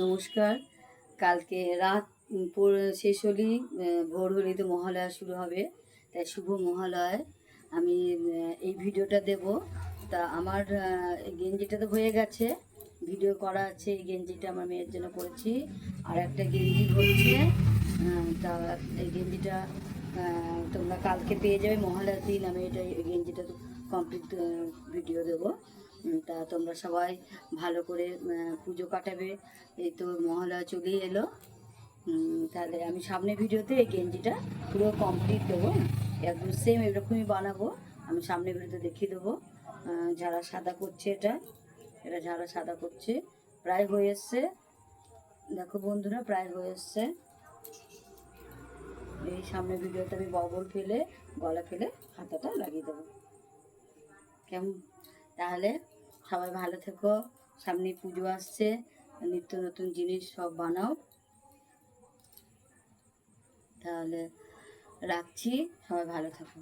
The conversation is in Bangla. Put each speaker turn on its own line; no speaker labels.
নমস্কার। কালকে রাত শেষ হলেই ভোর হলেই তো মহালয়া শুরু হবে। তাই শুভ মহালয়। আমি এই ভিডিওটা দেব। তা আমার গেঞ্জিটা তো হয়ে গেছে। ভিডিও করা আছে এই গেঞ্জিটা আমার মেয়ের জন্য করেছি আর একটা গেঞ্জি হচ্ছে তা এই গেঞ্জিটা তোমরা কালকে পেয়ে যাবে মহালয়ার দিন আমি এটা গেঞ্জিটা কমপ্লিট ভিডিও দেবো। তা তোমরা সবাই ভালো করে পুজো কাটাবে। এই তো মহালয়া চলেই এলো। তাহলে আমি সামনে ভিডিওতে এই গেঞ্জিটা পুরো কমপ্লিট দেবো একদম সেম এরকমই বানাবো। আমি সামনে ভিডিওতে দেখিয়ে দেবো। যারা সাদা করছে এটা এটা যারা সাদা করছে, প্রায় হয়ে এসছে। দেখো বন্ধুরা, প্রায় হয়ে এসছে। এই সামনে ভিডিওতে আমি বগল ফেলে, গলা ফেলে হাতাটা লাগিয়ে দেবো। কেমন? তাহলে সবাই ভালো থেকো। সামনে পুজো আসছে, নিত্য নতুন জিনিস সব বানাও। তাহলে রাখছি, সবাই ভালো থাকো।